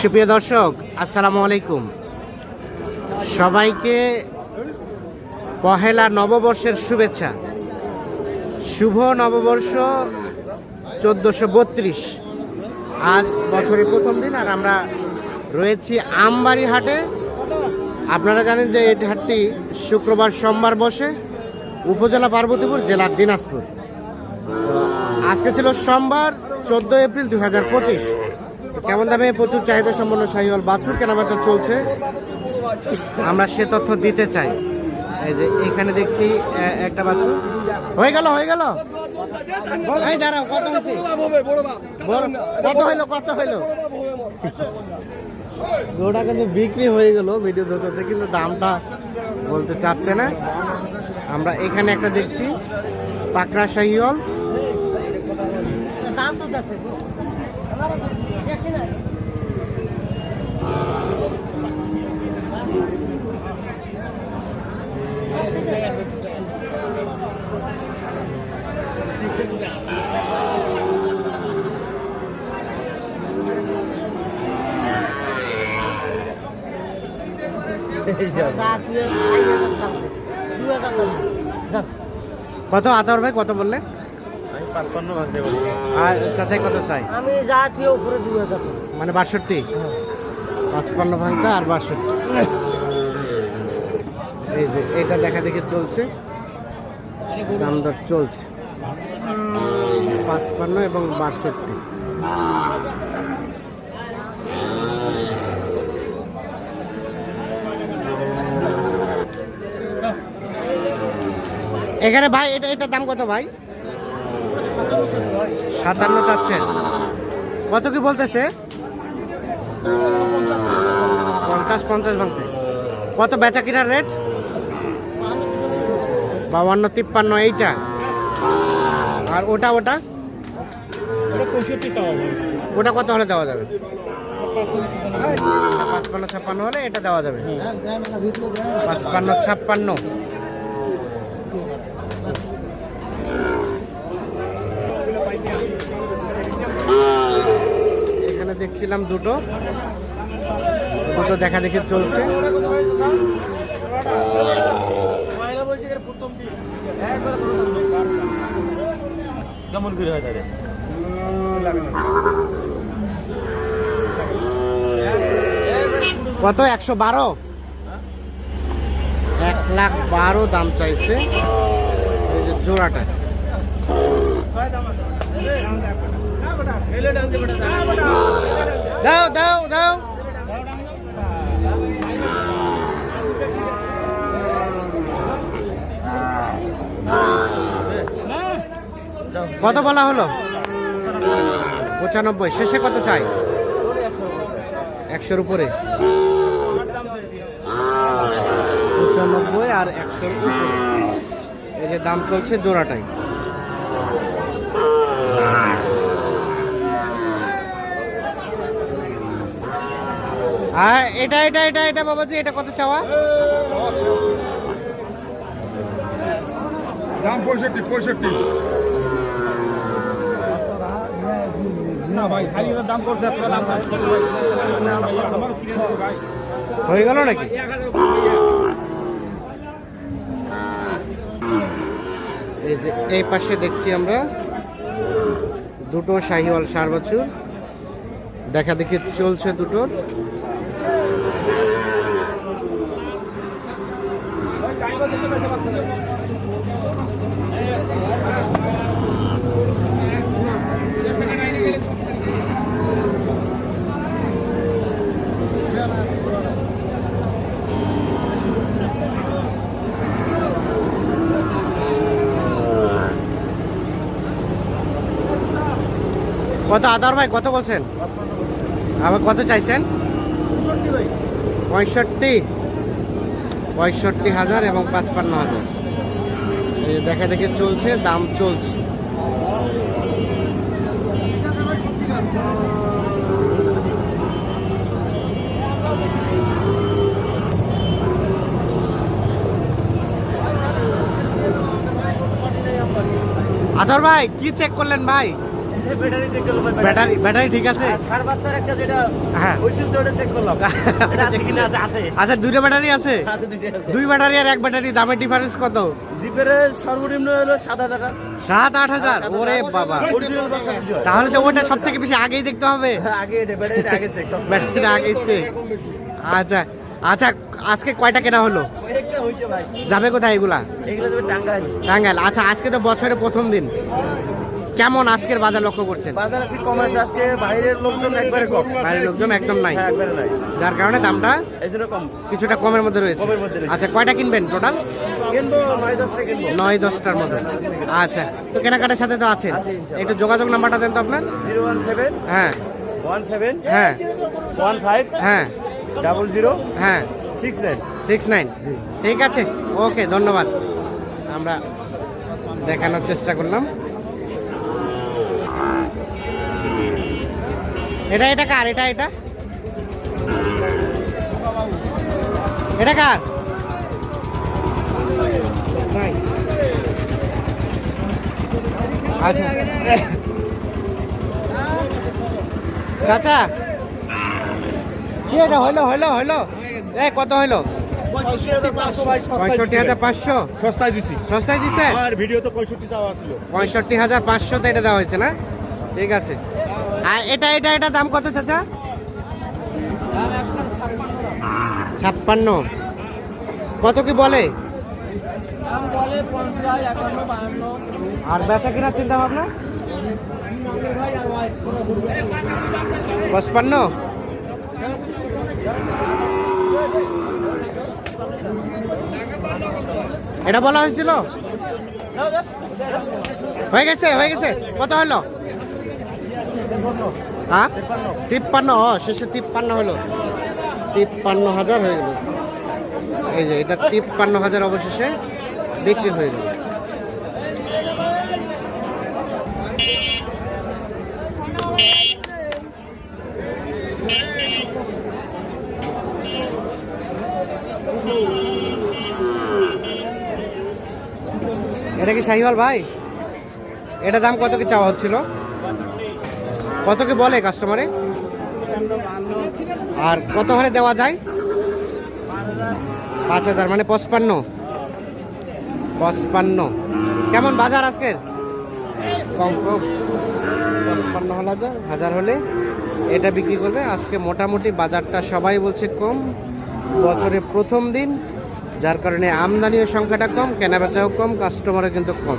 সুপ্রিয় দর্শক, আসসালামু আলাইকুম। সবাইকে পহেলা নববর্ষের শুভেচ্ছা। শুভ নববর্ষ চোদ্দোশো বত্রিশ। আজ বছরের প্রথম দিন আর আমরা রয়েছি আমবাড়ি হাটে। আপনারা জানেন যে এই হাটটি শুক্রবার সোমবার বসে উপজেলা পার্বতীপুর জেলার দিনাজপুর। আজকে ছিল সোমবার চোদ্দ এপ্রিল দু হাজার পঁচিশ। কেমন দামে প্রচুর চাহিদা সম্পন্ন শাহিওয়াল বাছুর কেনাবেচা চলছে? আমরা সে তথ্য দিতে চাই। এই যে এখানে দেখছি একটা বাছুর। হয়ে গেল হয়ে গেল? এই দাঁড়াও, কত হইল কত হইল? ওটা কিন্তু বিক্রি হয়ে গেল ভিডিও ধরতে, কিন্তু দামটা বলতে চাচ্ছে না। আমরা এখানে একটা দেখছি, পাকড়া শাহিওয়াল। কত আতর ভাই কত বললেন বলছি। আর চাচাই কত চাই? আমি জাতীয় উপরে দুই হাজার মানে বাষট্টি? পাঁচপান্ন ভাঙতা আর বাষট্টি। এই যে এটা দেখা দেখে চলছে। দাম দর চলছে। পাঁচপান্ন এবং বাষট্টি। এখানে ভাই এটা এটার দাম কত ভাই? সাতান্ন চাচ্ছেন। কত কি বলতেছে? পঞ্চাশ পঞ্চাশ ভাঙতে কত বেচা কিনার রেট? বাউান্ন তিপ্পান্ন এইটা। আর ওটা ওটা? ওটা কত হলে দেওয়া যাবে? পাঁচপান্ন ছাপ্পান্ন হলে এটা দেওয়া যাবে। পাঁচপান্ন ছাপ্পান্ন। দেখছিলাম দুটো। দুটো দেখা দেখি চলছে। কত? একশো বারো? এক লাখ বারো দাম চাইছে। জোড়াটা। দাও দাও দাও। কত বলা হলো? পঁচানব্বই। শেষে কত চাই? একশোর উপরে। পঁচানব্বই আর একশোর উপরে। এই যে দাম চলছে জোড়াটাই। আর এটা এটা এটা এটা বাবাজি এটা কত চাওয়া? দাম পঁয়ষট্টি পঁয়ষট্টি। হয়ে গেল নাকি। এই যে এই পাশে দেখছি আমরা দুটো শাহিওয়াল সার বছর দেখা দেখি চলছে দুটোর। কত আদার ভাই কত বলছেন? আবার কত চাইছেন? পঁয়ষট্টি। পঁয়ষট্টি হাজার এবং পাঁচপান্ন হাজার। দেখা দেখে চলছে, দাম চলছে। আদর ভাই, কি চেক করলেন ভাই? ব্যাটারি ব্যাটারি ব্যাটারি ঠিক আছে? একটা যেটা হ্যাঁ। চেক করলাম। এটা আছে কিনা? আছে আছে। আচ্ছা দুইটা ব্যাটারি আছে? দুই ব্যাটারি আর এক ব্যাটারি দামের ডিফারেন্স কত? দ্বীপের সর্বনিম্ন হলো সাত হাজার সাত আট হাজার? ওরে বাবা। অরিজিনাল বাচ্চা দুটো। তাহলে তো ওটা সব থেকে বেশি আগেই দেখতে হবে। আগে এটা ব্যাটারি আগে চেক ব্যাটারিটা আগে ইচ্ছে আচ্ছা আচ্ছা আজকে কয়টা কেনা হলো? একটা হইছে ভাই। যাবে কোথায় এগুলা? এগুলো যাবে টাঙ্গাইল। টাঙ্গাইল। আচ্ছা আজকে তো বছরের প্রথম দিন। কেমন আজকের বাজার লক্ষ্য করছেন? বাজার আছে আজকে বাইরের লোকজন একবারে কম। বাইরের লোকজন একদম নাই। হ্যাঁ একবারে নাই। যার কারণে দামটা কম। কিছুটা কমের মধ্যে রয়েছে। কমের মধ্যে আচ্ছা কয়টা কিনবেন টোটাল কিনবো নয় দশটার মতো আচ্ছা তো কেনাকাটার সাথে তো আছে একটু যোগাযোগ নাম্বারটা দেন তো আপনার। জিরো ওয়ান সেভেন হ্যাঁ। ওয়ান সেভেন হ্যাঁ। ওয়ান ফাইভ হ্যাঁ। ডাবল জিরো হ্যাঁ। Six nine. Six nine. ঠিক আছে। ওকে ধন্যবাদ। আমরা দেখানোর চেষ্টা করলাম। এটা এটা কার? এটা এটা? এটা কার? আচ্ছা। চাচা। কি এটা হইল হইল হইল? এ কত হইল? পঁয়ষট্টি হাজার পাঁচশো। সস্তায় দিছি। সস্তায় আমার ভিডিও তো পঁয়ষট্টি চাওয়া ছিল। পঁয়ষট্টি হাজার পাঁচশোতে এটা দেওয়া হয়েছে না? ঠিক আছে। আর এটা এটা এটা দাম কত চাচা? ছাপ্পান্ন। কত কি বলে? আর বেচা কেনার চিন্তা ভাবনা? পঁচপান্ন। এটা বলা হয়েছিল? হয়ে গেছে হয়ে গেছে। কত হলো? হ্যাঁ? তিপ্পান্ন ও শেষে তিপ্পান্ন হলো। তিপ্পান্ন হাজার হয়ে গেল। এই যে, এটা তিপ্পান্ন হাজার অবশেষে বিক্রি হয়ে গেল। এটা কি শাহিওয়াল ভাই? এটা দাম কত কি চাওয়া হচ্ছিল? কত কি বলে কাস্টমারে আর কত হলে দেওয়া যায়? পাঁচ হাজার মানে পঁচপান্ন। পঁচপান্ন। কেমন বাজার আজকের? কম কম। পঁচপান্ন হাজার হাজার হলে এটা বিক্রি করবে। আজকে মোটামুটি বাজারটা সবাই বলছে কম। বছরের প্রথম দিন, যার কারণে আমদানির সংখ্যাটা কম, কেনাবেচাও কম কাস্টমারও কিন্তু কম।